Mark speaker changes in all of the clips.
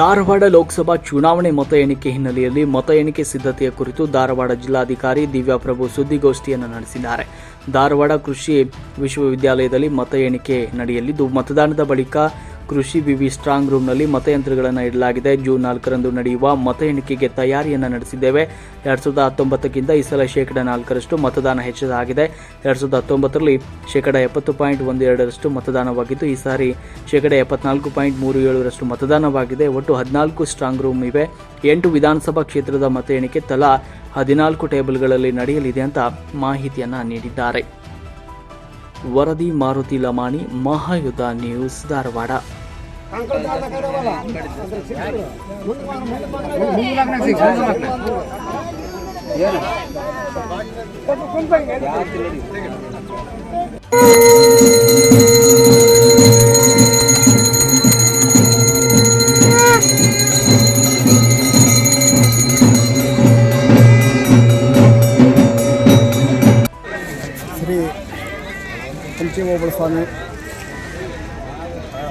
Speaker 1: ಧಾರವಾಡ ಲೋಕಸಭಾ ಚುನಾವಣೆ ಮತ ಎಣಿಕೆ ಹಿನ್ನೆಲೆಯಲ್ಲಿ ಮತ ಎಣಿಕೆ ಸಿದ್ಧತೆಯ ಕುರಿತು ಧಾರವಾಡ ಜಿಲ್ಲಾಧಿಕಾರಿ ದಿವ್ಯಾಪ್ರಭು ಸುದ್ದಿಗೋಷ್ಠಿಯನ್ನು ನಡೆಸಿದ್ದಾರೆ. ಧಾರವಾಡ ಕೃಷಿ ವಿಶ್ವವಿದ್ಯಾಲಯದಲ್ಲಿ ಮತ ಎಣಿಕೆ ನಡೆಯಲಿದ್ದು, ಮತದಾನದ ಬಳಿಕ ಕೃಷಿ ವಿವಿ ಸ್ಟ್ರಾಂಗ್ ರೂಮ್ನಲ್ಲಿ ಮತಯಂತ್ರಗಳನ್ನು ಇಡಲಾಗಿದೆ. ಜೂನ್ ನಾಲ್ಕರಂದು ನಡೆಯುವ ಮತ ಎಣಿಕೆಗೆ ತಯಾರಿಯನ್ನು ನಡೆಸಿದ್ದೇವೆ. ಎರಡ್ ಸಾವಿರದ ಹತ್ತೊಂಬತ್ತಕ್ಕಿಂತ ಈ ಸಲ ಶೇಕಡ ನಾಲ್ಕರಷ್ಟು ಮತದಾನ ಹೆಚ್ಚಾಗಿದೆ. ಎರಡ್ ಸಾವಿರದ ಹತ್ತೊಂಬತ್ತರಲ್ಲಿ ಶೇಕಡ ಎಪ್ಪತ್ತು ಪಾಯಿಂಟ್ ಒಂದು ಎರಡರಷ್ಟು ಮತದಾನವಾಗಿದ್ದು, ಈ ಸಾರಿ ಶೇಕಡ ಎಪ್ಪತ್ನಾಲ್ಕು ಪಾಯಿಂಟ್ ಮೂರು ಏಳರಷ್ಟು ಮತದಾನವಾಗಿದೆ. ಒಟ್ಟು ಹದಿನಾಲ್ಕು ಸ್ಟ್ರಾಂಗ್ ರೂಮ್ ಇವೆ. ಎಂಟು ವಿಧಾನಸಭಾ ಕ್ಷೇತ್ರದ ಮತ ಎಣಿಕೆ ತಲಾ ಹದಿನಾಲ್ಕು ಟೇಬಲ್ಗಳಲ್ಲಿ ನಡೆಯಲಿದೆ ಅಂತ ಮಾಹಿತಿಯನ್ನು ನೀಡಿದ್ದಾರೆ. ವರದಿ ಮಾರುತಿ ಲಮಾಣಿ ಮಹಾಯುದ್ಧ ನ್ಯೂಸ್ ಧಾರವಾಡ.
Speaker 2: శ్రీ తులసి మోబుల స్వామి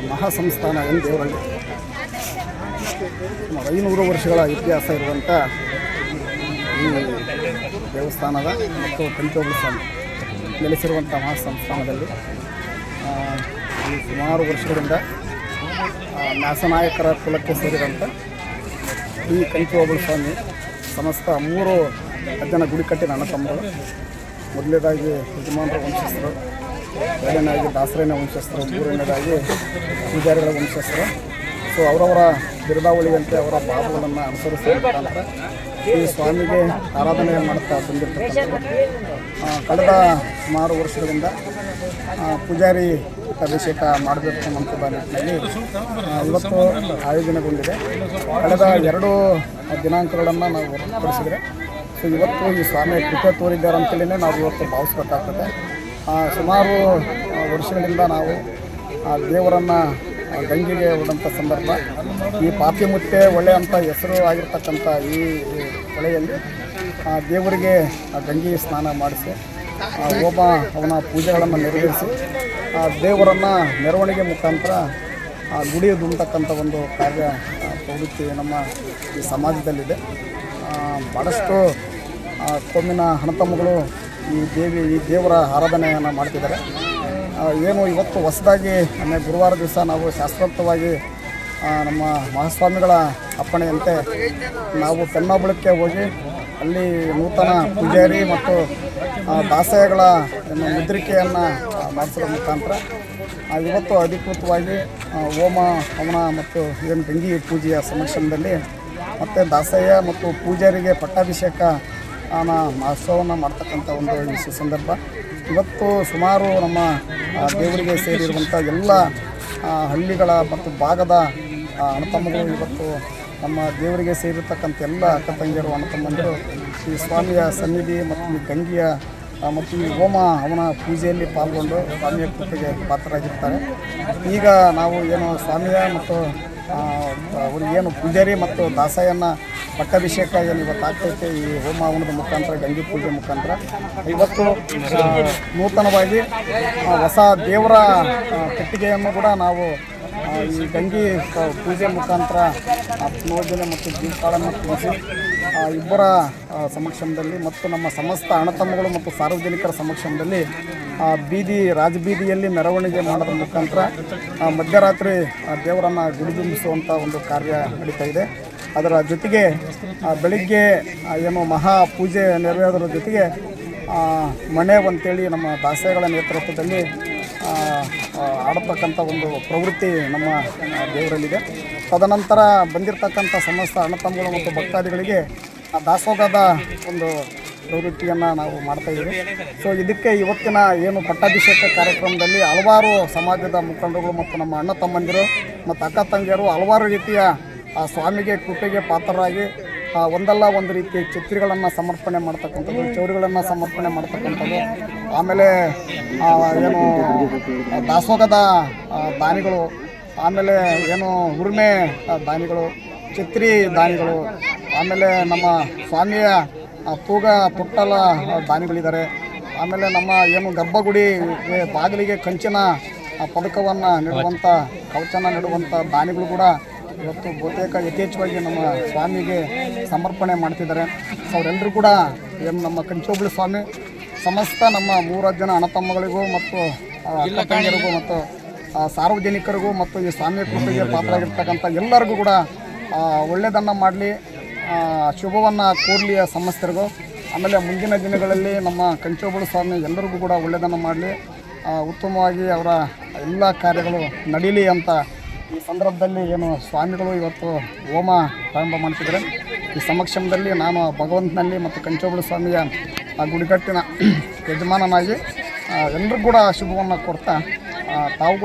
Speaker 2: ಮಹಾಸಂಸ್ಥಾನ ಎನ್ ದೇವರಳ್ಳಿ ಸುಮಾರು ಐನೂರು ವರ್ಷಗಳ ಇತಿಹಾಸ ಇರುವಂಥ ಈ ದೇವಸ್ಥಾನದ ಮತ್ತು ಕಂಚೋಬಳ ಸ್ವಾಮಿ ನೆಲೆಸಿರುವಂಥ ಮಹಾಸಂಸ್ಥಾನದಲ್ಲಿ ಈ ಸುಮಾರು ವರ್ಷಗಳಿಂದ ನ್ಯಾಸನಾಯಕರ ಕುಲಕ್ಕೆ ಸೇರಿದಂಥ ಈ ಕಂಚೋಬಳ ಸ್ವಾಮಿ ಸಮಸ್ತ ಮೂರು ಅಜ್ಜನ ಗುಡಿ ಕಟ್ಟಿನ ಅಣ್ಣ ತಮ್ಮರು ಮೊದಲನೇದಾಗಿ ಯಜಮಾನರ, ವಂಶಸ್ಥರು ಎರಡನೇದಾಗಿ ದಾಸರೇನ ವಂಶಸ್ಥರು ಮೂರನೇದಾಗಿ ಪೂಜಾರಿಗಳ ವಂಶಸ್ಥರು. ಸೊ ಅವರವರ ಬಿರುದಾವಳಿಯಂತೆ ಅವರ ಭಾವಗಳನ್ನು ಅನುಸರಿಸುವ ಮುಖಾಂತರ ಈ ಸ್ವಾಮಿಗೆ ಆರಾಧನೆ ಮಾಡ್ತಾ ಬಂದಿರ್ತಕ್ಕಂಥದ್ದು ಕಳೆದ ಸುಮಾರು ವರ್ಷಗಳಿಂದ ಪೂಜಾರಿ ಅಭಿಷೇಕ ಮಾಡಬೇಕು ಅನ್ನುವಂಥದ್ದು ನಿಟ್ಟಿನಲ್ಲಿ ಇವತ್ತು ಆಯೋಜನೆಗೊಂಡಿದೆ. ಕಳೆದ ಎರಡು ದಿನಾಂಕಗಳನ್ನು ನಾವು ಹೊರತುಪಡಿಸಿದರೆ, ಸೊ, ಇವತ್ತು ಈ ಸ್ವಾಮಿ ಕೃಪೆ ತೋರಿದ್ದಾರೆ ಅಂತಲೇ ನಾವು ಇವತ್ತು ಭಾವಿಸ್ಬೇಕಾಗ್ತದೆ. ಸುಮಾರು ವರ್ಷಗಳಿಂದ ನಾವು ಆ ದೇವರನ್ನು ಗಂಗೆಗೆ ಹೊಡೆದಂಥ ಸಂದರ್ಭ. ಈ ಪಾಪಿ ಒಳ್ಳೆ ಅಂತ ಹೆಸರು ಆಗಿರ್ತಕ್ಕಂಥ ಈ ಹೊಳೆಯಲ್ಲಿ ಆ ದೇವರಿಗೆ ಆ ಗಂಗೆ ಸ್ನಾನ ಮಾಡಿಸಿ ಆ ಹೋಮ ಅವನ ಪೂಜೆಗಳನ್ನು ನೆರವೇರಿಸಿ ಆ ದೇವರನ್ನು ಮೆರವಣಿಗೆ ಮುಖಾಂತರ ಆ ಗುಡಿ ದುಂಬತಕ್ಕಂಥ ಒಂದು ಕಾರ್ಯ ಪ್ರವೃತ್ತಿ ನಮ್ಮ ಈ ಸಮಾಜದಲ್ಲಿದೆ. ಭಾಳಷ್ಟು ಆ, ಕೊಮ್ಮಿನ ಹಣತಮ್ಮಗಳು ಈ ದೇವಿ, ಈ ದೇವರ ಆರಾಧನೆಯನ್ನು ಮಾಡ್ತಿದ್ದಾರೆ. ಏನು ಇವತ್ತು ಹೊಸದಾಗಿ ಅಂದರೆ ಗುರುವಾರ ದಿವಸ ನಾವು ಶಾಸ್ತ್ರೋಕ್ತವಾಗಿ ನಮ್ಮ ಮಹಾಸ್ವಾಮಿಗಳ ಅಪ್ಪಣೆಯಂತೆ ನಾವು ಪೆನ್ನಾಬಳಕ್ಕೆ ಹೋಗಿ ಅಲ್ಲಿ ನೂತನ ಪೂಜಾರಿ ಮತ್ತು ದಾಸಯಗಳ ಮುದ್ರಿಕೆಯನ್ನು ಮಾಡಿಸೋದ್ರ ಮುಖಾಂತರ ಇವತ್ತು ಅಧಿಕೃತವಾಗಿ ಹೋಮ, ಹವನ ಮತ್ತು ಏನು ಗಂಗಿ ಪೂಜೆಯ ಸಮಕ್ಷಮದಲ್ಲಿ ಮತ್ತು ದಾಸಯ್ಯ ಮತ್ತು ಪೂಜಾರಿಗೆ ಪಟ್ಟಾಭಿಷೇಕ ಮಹೋತ್ಸವವನ್ನು ಮಾಡ್ತಕ್ಕಂಥ ಒಂದು ವಿಶೇಷ ಸಂದರ್ಭ. ಇವತ್ತು ಸುಮಾರು ನಮ್ಮ ದೇವರಿಗೆ ಸೇರಿರುವಂಥ ಎಲ್ಲ ಹಳ್ಳಿಗಳ ಮತ್ತು ಭಾಗದ ಅಣ್ಣತಮ್ಮಗಳು ಇವತ್ತು ನಮ್ಮ ದೇವರಿಗೆ ಸೇರಿರ್ತಕ್ಕಂಥ ಎಲ್ಲ ಅಕ್ಕ ತಂಗಿಯರು, ಅಣ್ಣತಮ್ಮಂದರು ಈ ಸ್ವಾಮಿಯ ಸನ್ನಿಧಿ ಮತ್ತು ಈ ಗಂಗೆಯ ಮತ್ತು ಈ ಹೋಮ ಅವನ ಪೂಜೆಯಲ್ಲಿ ಪಾಲ್ಗೊಂಡು ಸ್ವಾಮಿಯ ಕೃಪೆಗೆ ಪಾತ್ರರಾಗಿರ್ತಾರೆ. ಈಗ ನಾವು ಏನು ಸ್ವಾಮಿಯ ಮತ್ತು ಏನು ಪೂಜಾರಿ ಮತ್ತು ದಾಸಯ್ಯನ ಪಟ್ಟಾಭಿಷೇಕ ಏನು ಇವತ್ತು ಆಗ್ತೈತೆ ಈ ಹೋಮ ಹವನದ ಮುಖಾಂತರ ಗಂಗೆ ಪೂಜೆ ಮುಖಾಂತರ. ಇವತ್ತು ನೂತನವಾಗಿ ಹೊಸ ದೇವರ ಕಟ್ಟಿಗೆಯನ್ನು ಕೂಡ ನಾವು ಈ ಗಂಗೆ ಪೂಜೆ ಮುಖಾಂತರ ಆತ್ಮೋಜನೆ ಮತ್ತು ಜೀವಕಾಳನ್ನು ಆ, ಇಬ್ಬರ ಸಮಕ್ಷಮದಲ್ಲಿ ಮತ್ತು ನಮ್ಮ ಸಮಸ್ತ ಅಣತಮ್ಮಗಳು ಮತ್ತು ಸಾರ್ವಜನಿಕರ ಸಮಕ್ಷಮದಲ್ಲಿ ಬೀದಿ ರಾಜಬೀದಿಯಲ್ಲಿ ಮೆರವಣಿಗೆ ಮಾಡೋದ್ರ ಮುಖಾಂತರ ಆ, ಮಧ್ಯರಾತ್ರಿ ಆ, ದೇವರನ್ನು ಗುಡಿದುಂಬಿಸುವಂಥ ಒಂದು ಕಾರ್ಯ ನಡೀತಾ ಇದೆ. ಅದರ ಜೊತೆಗೆ ಆ, ಬೆಳಿಗ್ಗೆ ಆ, ಏನು ಮಹಾ ಪೂಜೆ ನೆರವೇರೋದ್ರ ಜೊತೆಗೆ ಆ, ಮಣೆ ಅಂತೇಳಿ ನಮ್ಮ ದಾಸೆಗಳ ನೇತೃತ್ವದಲ್ಲಿ ಆ, ಆ, ಆಡತಕ್ಕಂಥ ಒಂದು ಪ್ರವೃತ್ತಿ ನಮ್ಮ ಆ, ದೇವರಲ್ಲಿದೆ. ತದನಂತರ ಬಂದಿರತಕ್ಕಂಥ ಸಮಸ್ತ ಅಣ್ಣತಮ್ಮಗಳು ಮತ್ತು ಭಕ್ತಾದಿಗಳಿಗೆ ಆ ದಾಸೋಹದ ಒಂದು ಪ್ರವೃತ್ತಿಯನ್ನು ನಾವು ಮಾಡ್ತಾ ಇದ್ದೀವಿ. ಸೊ ಇದಕ್ಕೆ ಇವತ್ತಿನ ಏನು ಪಟ್ಟಾಭಿಷೇಕ ಕಾರ್ಯಕ್ರಮದಲ್ಲಿ ಹಲವಾರು ಸಮಾಜದ ಮುಖಂಡರುಗಳು ಮತ್ತು ನಮ್ಮ ಅಣ್ಣ ತಮ್ಮಂದಿರು ಮತ್ತು ಅಕ್ಕ ತಂಗಿಯರು ಹಲವಾರು ರೀತಿಯ, ಆ, ಸ್ವಾಮಿಗೆ ಕೃಪೆಗೆ ಪಾತ್ರರಾಗಿ ಒಂದಲ್ಲ ಒಂದು ರೀತಿಯ ಚಿತ್ರಗಳನ್ನು ಸಮರ್ಪಣೆ ಮಾಡ್ತಕ್ಕಂಥದ್ದು, ಚೌರಿಗಳನ್ನು ಸಮರ್ಪಣೆ ಮಾಡ್ತಕ್ಕಂಥದ್ದು, ಆಮೇಲೆ ಏನು ದಾಸೋಗದ ದಾನಿಗಳು, ಆಮೇಲೆ ಏನು ಉರುಮೆ ದಾನಿಗಳು ಚಿತ್ರಿ ದಾನಿಗಳು, ಆಮೇಲೆ ನಮ್ಮ ಸ್ವಾಮಿಯ ತೂಗ ಪುಟ್ಟಲ ದಾನಿಗಳಿದ್ದಾರೆ. ಆಮೇಲೆ ನಮ್ಮ ಏನು ಗರ್ಭಗುಡಿ ಬಾಗಿಲಿಗೆ ಕಂಚಿನ ಆ, ಪದಕವನ್ನು ನೀಡುವಂಥ ಕವಚನ ನೀಡುವಂಥ ದಾನಿಗಳು ಕೂಡ ಇವತ್ತು ಬಹುತೇಕ ಯಥೇಚ್ಛವಾಗಿ ನಮ್ಮ ಸ್ವಾಮಿಗೆ ಸಮರ್ಪಣೆ ಮಾಡ್ತಿದ್ದಾರೆ. ಸೊ ಅವರೆಲ್ಲರೂ ಕೂಡ ಏನು ನಮ್ಮ ಕಂಚೋಬಳಿ ಸ್ವಾಮಿ ಸಮಸ್ತ ನಮ್ಮ ಮೂರು ಜನ ಅಣ್ಣತಮ್ಮಗಳಿಗೂ ಮತ್ತು ತಂಗಿಯರಿಗೂ ಮತ್ತು ಸಾರ್ವಜನಿಕರಿಗೂ ಮತ್ತು ಈ ಸ್ವಾಮಿ ಕೃಪೆಗೆ ಪಾತ್ರರಾಗಿರ್ತಕ್ಕಂಥ ಎಲ್ಲರಿಗೂ ಕೂಡ ಒಳ್ಳೆಯದನ್ನು ಮಾಡಲಿ. ಶುಭವನ್ನು ಕೋರಲಿ ಆ ಸಮಸ್ತರಿಗೂ ಆಮೇಲೆ ಮುಂದಿನ ದಿನಗಳಲ್ಲಿ ನಮ್ಮ ಕಂಚೋಬಳು ಸ್ವಾಮಿ ಎಲ್ಲರಿಗೂ ಕೂಡ ಒಳ್ಳೆಯದನ್ನು ಮಾಡಲಿ. ಉತ್ತಮವಾಗಿ ಅವರ ಎಲ್ಲ ಕಾರ್ಯಗಳು ನಡೀಲಿ ಅಂತ ಈ ಸಂದರ್ಭದಲ್ಲಿ ಏನು ಸ್ವಾಮಿಗಳು ಇವತ್ತು ಹೋಮ ಪ್ರಾರಂಭ ಮಾಡ್ತಿದ್ದಾರೆ. ಈ ಸಮಕ್ಷಮದಲ್ಲಿ ನಾನು ಭಗವಂತನಲ್ಲಿ ಮತ್ತು ಕಂಚೋಬಳು ಸ್ವಾಮಿಯ ಆ ಗುಡಿಗಟ್ಟಿನ ಯಜಮಾನನಾಗಿ ಎಲ್ಲರಿಗೂ ಕೂಡ ಶುಭವನ್ನು ಕೊಡ್ತಾ ತಾವು